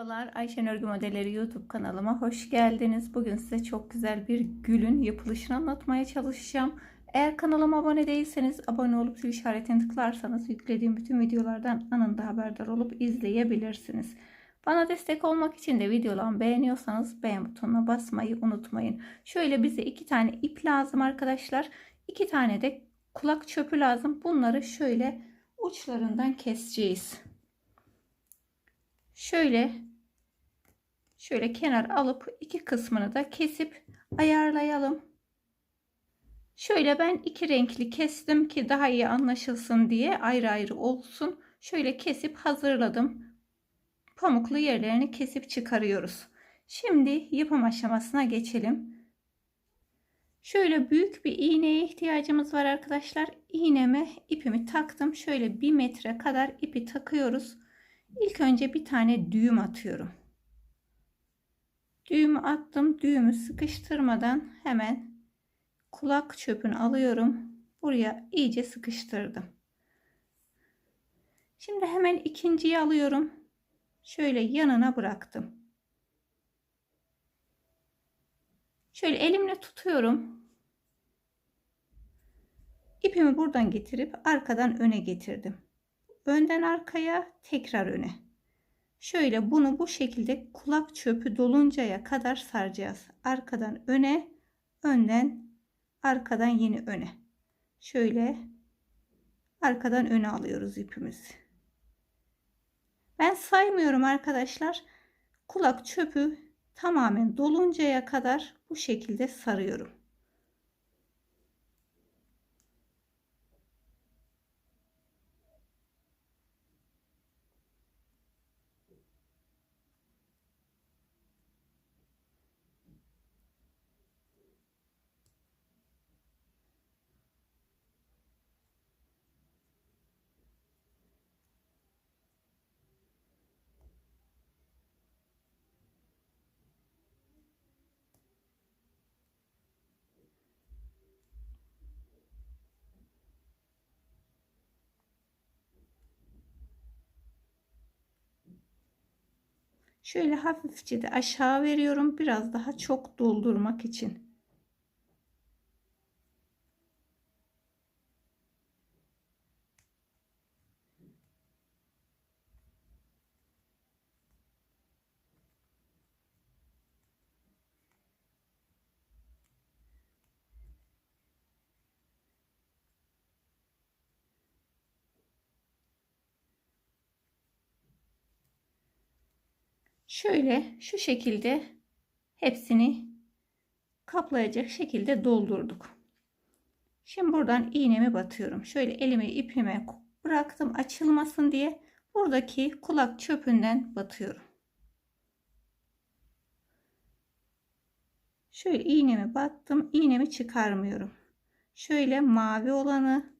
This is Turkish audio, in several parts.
Merhabalar Ayşen Örgü Modelleri YouTube kanalıma hoş geldiniz. Bugün size çok güzel bir gülün yapılışını anlatmaya çalışacağım. Eğer kanalıma abone değilseniz abone olup zil işaretini tıklarsanız yüklediğim bütün videolardan anında haberdar olup izleyebilirsiniz. Bana destek olmak için de videolarımı beğeniyorsanız beğen butonuna basmayı unutmayın. Şöyle bize iki tane ip lazım arkadaşlar. İki tane de kulak çöpü lazım. Bunları şöyle uçlarından keseceğiz. Şöyle şöyle kenar alıp iki kısmını da kesip ayarlayalım. Şöyle ben iki renkli kestim ki daha iyi anlaşılsın diye ayrı ayrı olsun. Şöyle kesip hazırladım. Pamuklu yerlerini kesip çıkarıyoruz. Şimdi yapım aşamasına geçelim. Şöyle büyük bir iğneye ihtiyacımız var arkadaşlar. İğneme ipimi taktım. Şöyle bir metre kadar ipi takıyoruz. İlk önce bir tane düğüm atıyorum. Düğümü attım. Düğümü sıkıştırmadan hemen kulak çöpünü alıyorum. Buraya iyice sıkıştırdım. Şimdi hemen ikinciyi alıyorum. Şöyle yanına bıraktım. Şöyle elimle tutuyorum. İpimi buradan getirip arkadan öne getirdim önden arkaya tekrar öne. Şöyle bunu bu şekilde kulak çöpü doluncaya kadar saracağız. Arkadan öne, önden arkadan yine öne. Şöyle arkadan öne alıyoruz ipimizi. Ben saymıyorum arkadaşlar. Kulak çöpü tamamen doluncaya kadar bu şekilde sarıyorum. Şöyle hafifçe de aşağı veriyorum. Biraz daha çok doldurmak için. Şöyle şu şekilde hepsini kaplayacak şekilde doldurduk. Şimdi buradan iğnemi batıyorum. Şöyle elimi ipime bıraktım açılmasın diye buradaki kulak çöpünden batıyorum. Şöyle iğnemi battım. iğnemi çıkarmıyorum. Şöyle mavi olanı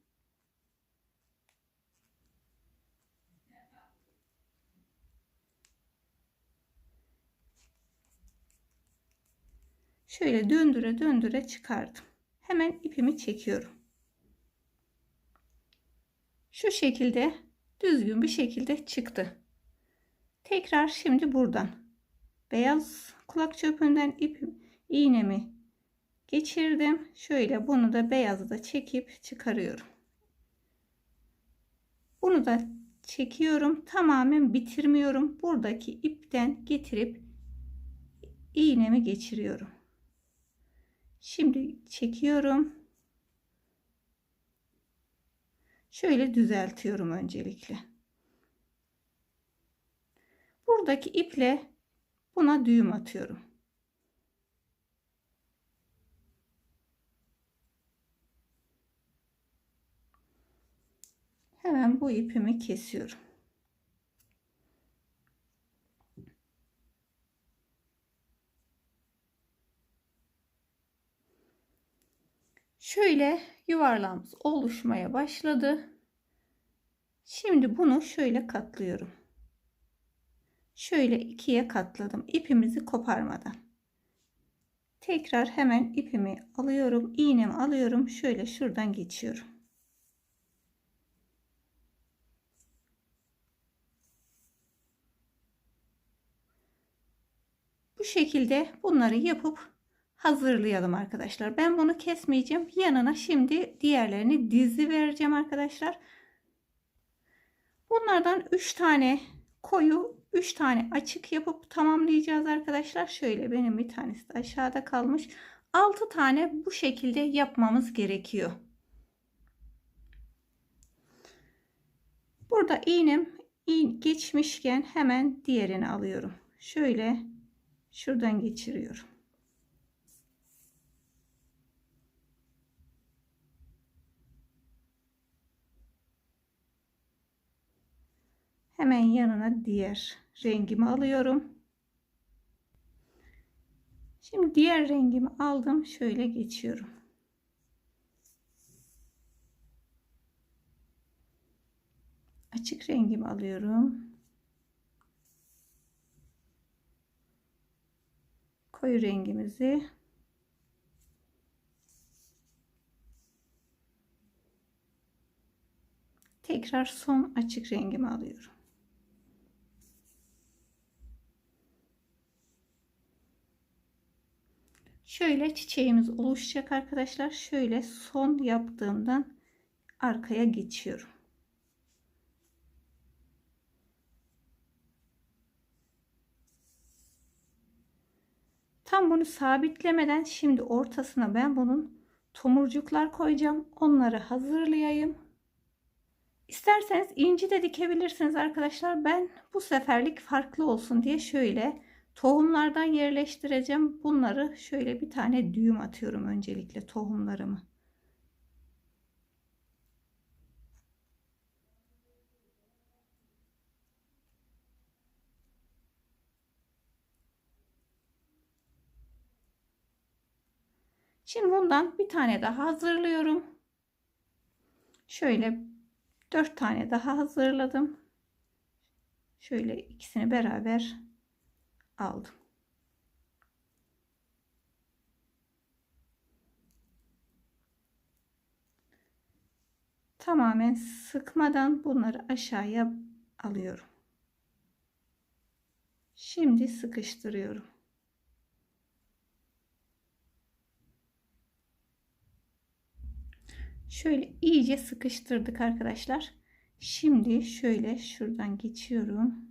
şöyle döndüre döndüre çıkardım. Hemen ipimi çekiyorum. Şu şekilde düzgün bir şekilde çıktı. Tekrar şimdi buradan beyaz kulak çöpünden ip iğnemi geçirdim. Şöyle bunu da beyazı da çekip çıkarıyorum. Bunu da çekiyorum. Tamamen bitirmiyorum. Buradaki ipten getirip iğnemi geçiriyorum. Şimdi çekiyorum. Şöyle düzeltiyorum öncelikle. Buradaki iple buna düğüm atıyorum. Hemen bu ipimi kesiyorum. Şöyle yuvarlağımız oluşmaya başladı. Şimdi bunu şöyle katlıyorum. Şöyle ikiye katladım. İpimizi koparmadan. Tekrar hemen ipimi alıyorum. iğnemi alıyorum. Şöyle şuradan geçiyorum. Bu şekilde bunları yapıp hazırlayalım arkadaşlar. Ben bunu kesmeyeceğim. Yanına şimdi diğerlerini dizi vereceğim arkadaşlar. Bunlardan 3 tane koyu 3 tane açık yapıp tamamlayacağız arkadaşlar. Şöyle benim bir tanesi de aşağıda kalmış. 6 tane bu şekilde yapmamız gerekiyor. Burada iğnem geçmişken hemen diğerini alıyorum. Şöyle şuradan geçiriyorum. Hemen yanına diğer rengimi alıyorum. Şimdi diğer rengimi aldım. Şöyle geçiyorum. Açık rengimi alıyorum. Koyu rengimizi tekrar son açık rengimi alıyorum. Şöyle çiçeğimiz oluşacak arkadaşlar. Şöyle son yaptığımdan arkaya geçiyorum. Tam bunu sabitlemeden şimdi ortasına ben bunun tomurcuklar koyacağım. Onları hazırlayayım. İsterseniz inci de dikebilirsiniz arkadaşlar. Ben bu seferlik farklı olsun diye şöyle Tohumlardan yerleştireceğim. Bunları şöyle bir tane düğüm atıyorum öncelikle tohumlarımı. Şimdi bundan bir tane daha hazırlıyorum. Şöyle dört tane daha hazırladım. Şöyle ikisini beraber aldım. Tamamen sıkmadan bunları aşağıya alıyorum. Şimdi sıkıştırıyorum. Şöyle iyice sıkıştırdık arkadaşlar. Şimdi şöyle şuradan geçiyorum.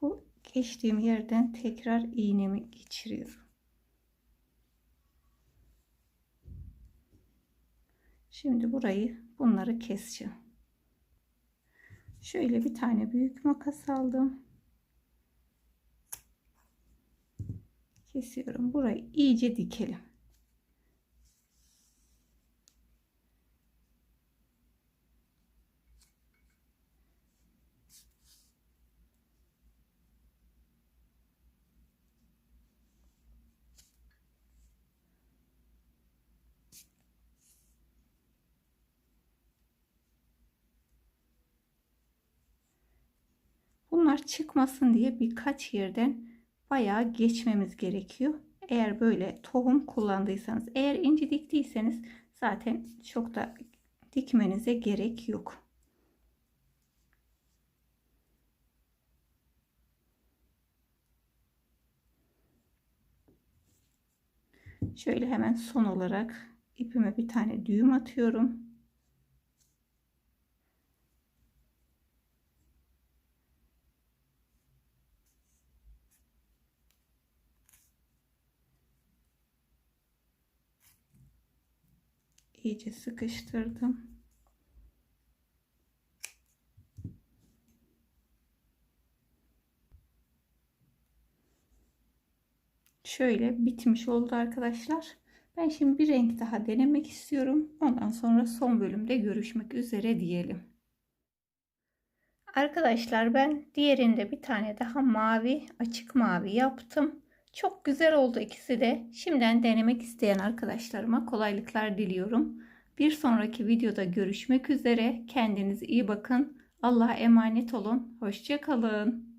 Bu geçtiğim yerden tekrar iğnemi geçiriyorum. Şimdi burayı bunları keseceğim. Şöyle bir tane büyük makas aldım. Kesiyorum. Burayı iyice dikelim. Bunlar çıkmasın diye birkaç yerden bayağı geçmemiz gerekiyor. Eğer böyle tohum kullandıysanız, eğer inci diktiyseniz zaten çok da dikmenize gerek yok. Şöyle hemen son olarak ipime bir tane düğüm atıyorum. İyice sıkıştırdım. Şöyle bitmiş oldu arkadaşlar. Ben şimdi bir renk daha denemek istiyorum. Ondan sonra son bölümde görüşmek üzere diyelim. Arkadaşlar ben diğerinde bir tane daha mavi açık mavi yaptım. Çok güzel oldu ikisi de. Şimdiden denemek isteyen arkadaşlarıma kolaylıklar diliyorum. Bir sonraki videoda görüşmek üzere. Kendinize iyi bakın. Allah'a emanet olun. Hoşça kalın.